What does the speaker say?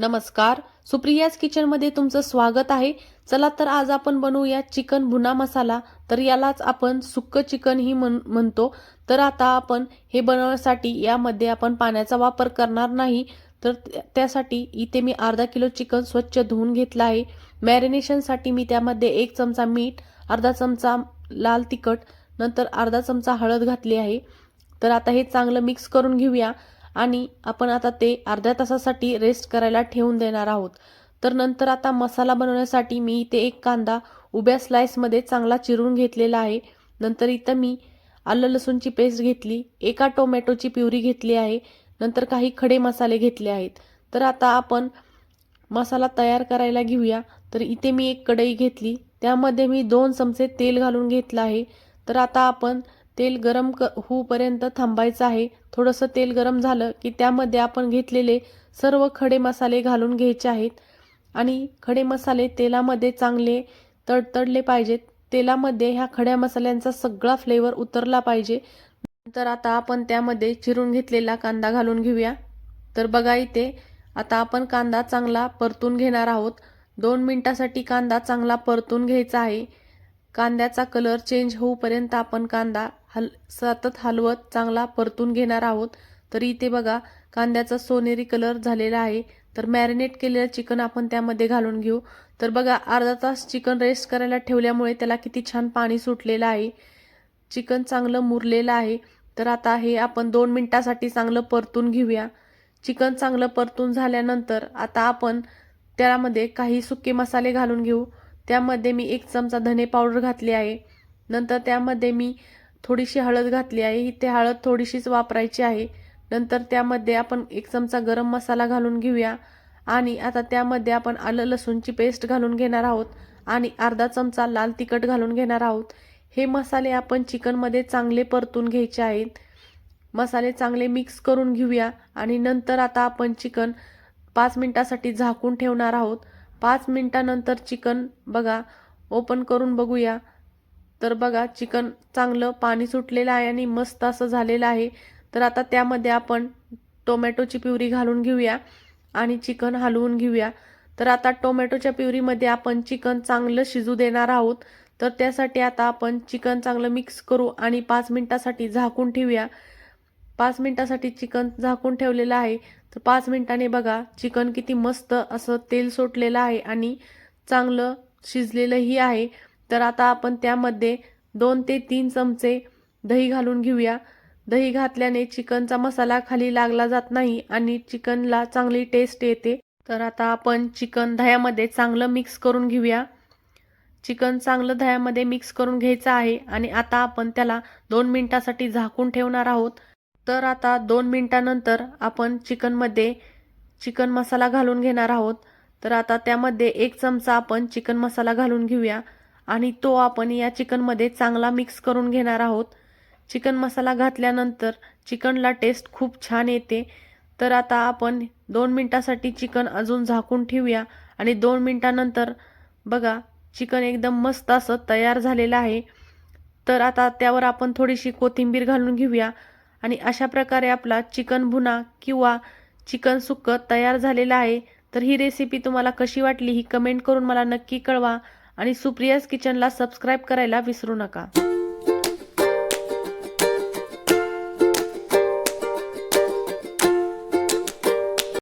नमस्कार. सुप्रियाज किचनमध्ये तुमचं स्वागत आहे. चला तर आज आपण बनवूया चिकन भुना मसाला. तर यालाच आपण सुक्क चिकन ही म्हण म्हणतो. तर आता आपण हे बनवण्यासाठी यामध्ये आपण पाण्याचा वापर करणार नाही. तर त्यासाठी इथे मी अर्धा किलो चिकन स्वच्छ धुवून घेतलं आहे. मॅरिनेशनसाठी मी त्यामध्ये एक चमचा मीठ अर्धा चमचा लाल तिखट नंतर अर्धा चमचा हळद घातली आहे. तर आता हे चांगलं मिक्स करून घेऊया. आणि आपण आता ते अर्ध्या तासासाठी रेस्ट करायला ठेवून देणार आहोत. तर नंतर आता मसाला बनवण्यासाठी मी इथे एक कांदा उभ्या स्लाइसमध्ये चांगला चिरून घेतलेला आहे. नंतर इथं मी आलं लसूणची पेस्ट घेतली एका टोमॅटोची प्युरी घेतली आहे नंतर काही खडे मसाले घेतले आहेत. तर आता आपण मसाला तयार करायला घेऊया. तर इथे मी एक कढई घेतली त्यामध्ये मी दोन चमचे तेल घालून घेतलं आहे. तर आता आपण तेल गरम क होऊपर्यंत थांबायचं आहे. थोडंसं तेल गरम झालं की त्यामध्ये आपण घेतलेले सर्व खडे मसाले घालून घ्यायचे आहेत. आणि खडे मसाले तेलामध्ये चांगले तडतडले पाहिजेत. तेलामध्ये ह्या खड्या मसाल्यांचा सगळा फ्लेवर उतरला पाहिजे. नंतर आता आपण त्यामध्ये चिरून घेतलेला कांदा घालून घेऊया. तर बघा इथे आता आपण कांदा चांगला परतून घेणार आहोत. दोन मिनटासाठी कांदा चांगला परतून घ्यायचा आहे. कांद्याचा कलर चेंज होऊपर्यंत आपण कांदा हल सतत हलवत चांगला परतून घेणार आहोत. तर इथे बघा कांद्याचा सोनेरी कलर झालेला आहे. तर मॅरिनेट केलेलं चिकन आपण त्यामध्ये घालून घेऊ. तर बघा अर्धा तास चिकन रेस्ट करायला ठेवल्यामुळे त्याला किती छान पाणी सुटलेलं आहे. चिकन चांगलं मुरलेलं आहे. तर आता हे आपण दोन मिनटासाठी चांगलं परतून घेऊया. चिकन चांगलं परतून झाल्यानंतर आता आपण त्यामध्ये काही सुके मसाले घालून घेऊ. त्यामध्ये मी एक चमचा धने पावडर घातली आहे. नंतर त्यामध्ये मी थोडीशी हळद घातली आहे. ही ते हळद थोडीशीच वापरायची आहे. नंतर त्यामध्ये आपण एक चमचा गरम मसाला घालून घेऊया. आणि आता त्यामध्ये आपण आलं लसूणची पेस्ट घालून घेणार आहोत. आणि अर्धा चमचा लाल तिखट घालून घेणार आहोत. हे मसाले आपण चिकनमध्ये चांगले परतून घ्यायचे आहेत. मसाले चांगले मिक्स करून घेऊया. आणि नंतर आता आपण चिकन पाच मिनटासाठी झाकून ठेवणार आहोत. पाच मिनटानंतर चिकन बघा ओपन करून बघूया. तर बघा चिकन चांगलं पाणी सुटलेलं आहे आणि मस्त असं झालेलं आहे. तर आता त्यामध्ये आपण टोमॅटोची प्युरी घालून घेऊया आणि चिकन हलवून घेऊया. तर आता टोमॅटोच्या प्युरीमध्ये आपण चिकन चांगलं शिजू देणार आहोत. तर त्यासाठी आता आपण चिकन चांगलं मिक्स करू आणि पाच मिनटासाठी झाकून ठेवूया. पाच मिनटासाठी चिकन झाकून ठेवलेलं आहे. तर पाच मिनटाने बघा चिकन किती मस्त असं तेल सुटलेलं आहे आणि चांगलं शिजलेलंही आहे. तर आता आपण त्यामध्ये दोन ते तीन चमचे दही घालून घेऊया. दही घातल्याने चिकनचा मसाला खाली लागला जात नाही आणि चिकनला चांगली टेस्ट येते. तर आता आपण चिकन दह्यामध्ये चांगलं मिक्स करून घेऊया. चिकन चांगलं दह्यामध्ये मिक्स करून घ्यायचं आहे आणि आता आपण त्याला दोन मिनटासाठी झाकून ठेवणार आहोत. तर आता दोन मिनटानंतर आपण चिकनमध्ये चिकन मसाला घालून घेणार आहोत. तर आता त्यामध्ये एक चमचा आपण चिकन मसाला घालून घेऊया. आणि तो आपण या चिकनमध्ये चांगला मिक्स करून घेणार आहोत. चिकन मसाला घातल्यानंतर चिकनला टेस्ट खूप छान येते. तर आता आपण दोन मिनटासाठी चिकन अजून झाकून ठेवूया. आणि दोन मिनटानंतर बघा चिकन एकदम मस्त असं तयार झालेलं आहे. तर आता त्यावर आपण थोडीशी कोथिंबीर घालून घेऊया. आणि अशा प्रकारे आपला चिकन भुना किंवा चिकन सुक्क तयार झालेलं आहे. तर ही रेसिपी तुम्हाला कशी वाटली ही कमेंट करून मला नक्की कळवा. आणि सुप्रियाज किचनला सबस्क्राईब करायला विसरू नका.